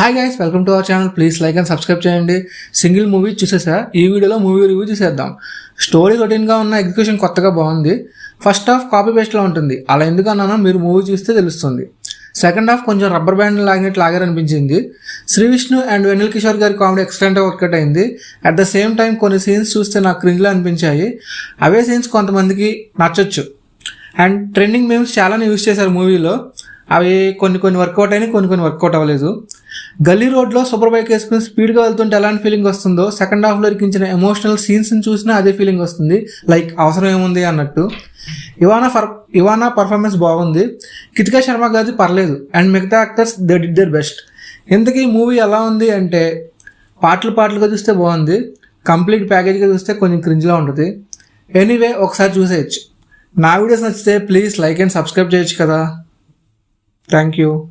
Hi guys welcome to our channel please like and subscribe చేయండి. Single movie చూసేసా? ఈ వీడియోలో మూవీ రివ్యూ చూసేద్దాం. స్టోరీ రొటీన్గా ఉన్న ఎగ్జిక్యూషన్ కొత్తగా బాగుంది. ఫస్ట్ హాఫ్ కాపీ పేస్ట్లో ఉంటుంది. అలా ఎందుకన్నానో మీరు మూవీ చూస్తే తెలుస్తుంది. సెకండ్ హాఫ్ కొంచెం రబ్బర్ బ్యాండ్ లాగినట్టు లాగారనిపించింది శ్రీ విష్ణు అండ్ వెనిల్ కిషోర్ గారి కామెడీ ఎక్సలెంట్గా వర్కౌట్ అయింది. అట్ ద సేమ్ టైం కొన్ని సీన్స్ చూస్తే నాకు క్రింజ్లో అనిపించాయి. అవే సీన్స్ కొంతమందికి నచ్చొచ్చు. అండ్ ట్రెండింగ్ మేమ్స్ చాలానే యూజ్ చేశారు మూవీలో అవి కొన్ని కొన్ని వర్కౌట్ అయినాయి కొన్ని కొన్ని వర్కౌట్ అవ్వలేదు. గల్లీ రోడ్లో సూపర్ బైక్ వేసుకుని స్పీడ్గా వెళ్తుంటే ఎలాంటి ఫీలింగ్ వస్తుందో సెకండ్ హాఫ్లో ఇరికించిన ఎమోషనల్ సీన్స్ని చూసినా అదే ఫీలింగ్ వస్తుంది. లైక్ అవసరం ఏముంది అన్నట్టు. ఇవానా ఫర్ ఇవానా పర్ఫార్మెన్స్ బాగుంది. కితికా శర్మ గారి పర్లేదు. అండ్ మిగతా actors they did their best ఇంతకీ మూవీ ఎలా ఉంది అంటే పాటలు పాటలుగా చూస్తే బాగుంది. కంప్లీట్ ప్యాకేజ్గా చూస్తే కొంచెం క్రింజ్లా ఉంటుంది. ఎనీవే ఒకసారి చూసేయచ్చు. నా వీడియోస్ నచ్చితే ప్లీజ్ లైక్ అండ్ సబ్స్క్రైబ్ చేయొచ్చు కదా. Thank you.